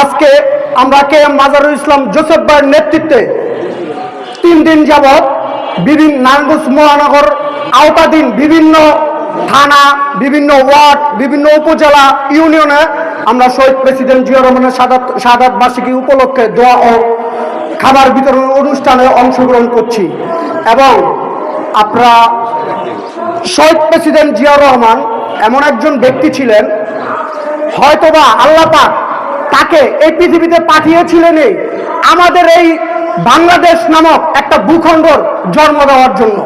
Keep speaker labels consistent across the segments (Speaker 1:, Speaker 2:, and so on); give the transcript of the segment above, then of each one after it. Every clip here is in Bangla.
Speaker 1: আজকে আমরা K M Mazharul Islam Joseph ভাইয়ের নেতৃত্বে তিন দিন যাবৎ বিভিন্ন নারায়ণগঞ্জ মহানগর আওতাধীন বিভিন্ন থানা, বিভিন্ন ওয়ার্ড, বিভিন্ন উপজেলা, ইউনিয়নে আমরা শহীদ প্রেসিডেন্ট জিয়া রহমানের সাদাত সাদাত বার্ষিকী উপলক্ষে দোয়া ও খাবার বিতরণ অনুষ্ঠানে অংশগ্রহণ করছি। এবং আপনারা শহীদ প্রেসিডেন্ট জিয়া রহমান এমন একজন ব্যক্তি ছিলেন, হয়তোবা আল্লাহ পাক তাকে এই পৃথিবীতে পাঠিয়েছিলেনই আমাদের এই বাংলাদেশ নামক একটা ভূখণ্ডর জন্ম দেওয়ার জন্য।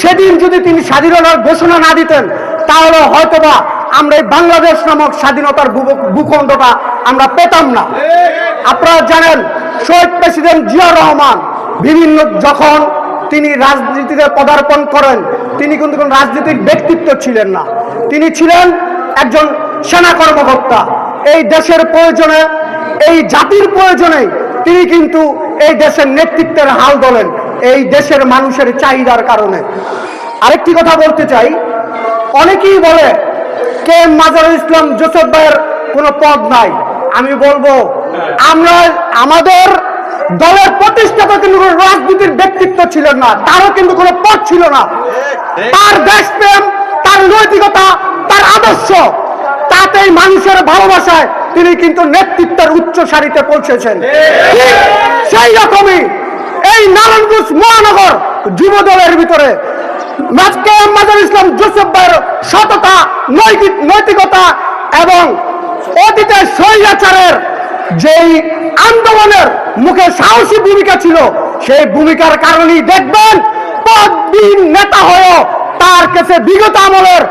Speaker 1: সেদিন যদি তিনি স্বাধীনতার ঘোষণা না দিতেন, তাহলে হয়তোবা আমরা এই বাংলাদেশ নামক স্বাধীনতার ভূখণ্ডটা আমরা পেতাম না। আপনারা জানেন, শহীদ প্রেসিডেন্ট জিয়া রহমান বিভিন্ন যখন তিনি রাজনীতিতে পদার্পণ করেন, তিনি কিন্তু কোনো রাজনীতিক ব্যক্তিত্ব ছিলেন না। তিনি ছিলেন একজন সেনা কর্মকর্তা। এই দেশের প্রয়োজনে এই জাতির প্রয়োজনে তিনি কিন্তু এই দেশের নেতৃত্বের হাল ধরেন এই দেশের মানুষের চাহিদার কারণে। আরেকটি কথা বলতে চাই অনেকেই বলে কে মাজারুল ইসলাম জোসেফ ভাইয়ের কোনো পদ নাই। আমি বলব আমরা আমাদের দলের প্রতিষ্ঠাতা কিন্তু কোনো রাজনীতির ব্যক্তিত্ব ছিলেন না তারও কিন্তু কোনো পদ ছিল না। তার দেশপ্রেম তার নৈতিকতা তার আদর্শ তাতেই মানুষের ভালোবাসায় তিনি কিন্তু নেতৃত্বের উচ্চ সারিতে পৌঁছেছেন। সেই রকমই এই নারায়ণগঞ্জ মহানগর যুব দলের ভিতরে মাজার ইসলাম জোসেফ ভাইয়ের সততা, নৈতিক- নৈতিকতা এবং অতীতের স্বৈরাচারের যেই আন্দোলনের মুখে সাহসী ভূমিকা ছিল, সেই ভূমিকার কারণেই দেখবেন পদবিহীন নেতা হয়েও তার কাছে বিগত আমলের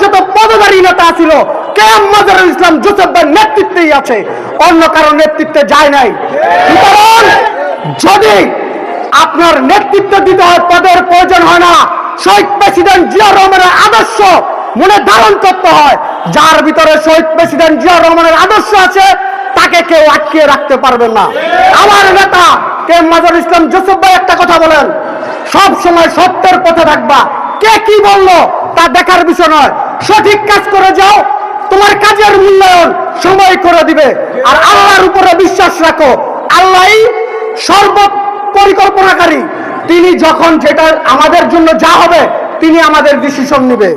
Speaker 1: যুবদলের যত ছিল কেম মাজারুল ইসলাম জোসেফ ভাইয়ের নেতৃত্বেই আছে? অন্য কারও নেতৃত্বে যায় নাই। যদি আপনার নেতৃত্ব দিতে হয়, পদের প্রয়োজন হয় না। শহীদ প্রেসিডেন্ট জিয়া রহমানের আদর্শ মনে ধারণ করতে হয়। যার ভিতরে শহীদ প্রেসিডেন্ট জিয়া রহমানের আদর্শ আছে, তাকে কেউ আটকিয়ে রাখতে পারবেন না। আমার নেতা কে মাজার ইসলাম জোসেফ ভাই, একটা কথা বলেন। সব সময় সত্যের পথে থাকবা। কে কি বলল? তা দেখার বিষয় নয়। সঠিক কাজ করে যাও, তোমার কাজের মূল্যায়ন সময় করে দিবে। আর আল্লাহর উপরে বিশ্বাস রাখো, আল্লাহই সর্ব পরিকল্পনাকারী তিনি যখন যেটা আমাদের জন্য যা হবে, তিনি আমাদের ডিসিশন নেবে।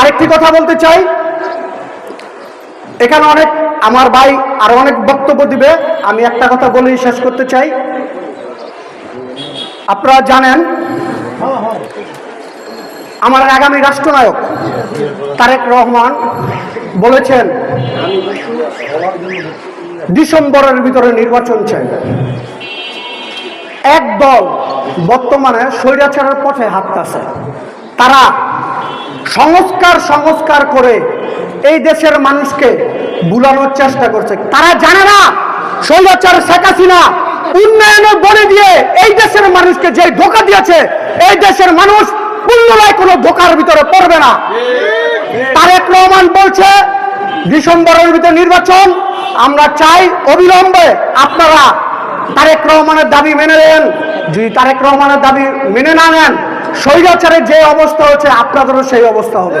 Speaker 1: আরেকটি কথা বলতে চাই। এখানে অনেক আমার ভাই আর অনেক বক্তব্য দিবে। আমি একটা কথা বলেই শেষ করতে চাই। আপনারা জানেন আমার আগামী রাষ্ট্রনায়ক তারেক রহমান বলেছেন, ডিসেম্বরের ভিতরে নির্বাচন চাই। এক দল বর্তমানে স্বৈরাচারের পথে হাঁটতেছে। তারা সংস্কার সংস্কার করে এই দেশের মানুষকে বুলানোর চেষ্টা করছে। তারা জানে না স্বৈরাচার শেখ হাসিনা উন্নয়নের বলে দিয়ে এই দেশের মানুষকে যে ধোকা দিয়েছে, এই দেশের মানুষ পুনরায় কোনো ধোকার ভিতরে পড়বে না। তারেক রহমান বলছে ডিসেম্বরের ভিতরে নির্বাচন আমরা চাই অবিলম্বে আপনারা তারেক রহমানের দাবি মেনে নেন। যদি তারেক রহমানের দাবি মেনে না নেন স্বৈরাচারের যে অবস্থা হচ্ছে আপনাদেরও সেই অবস্থা হবে।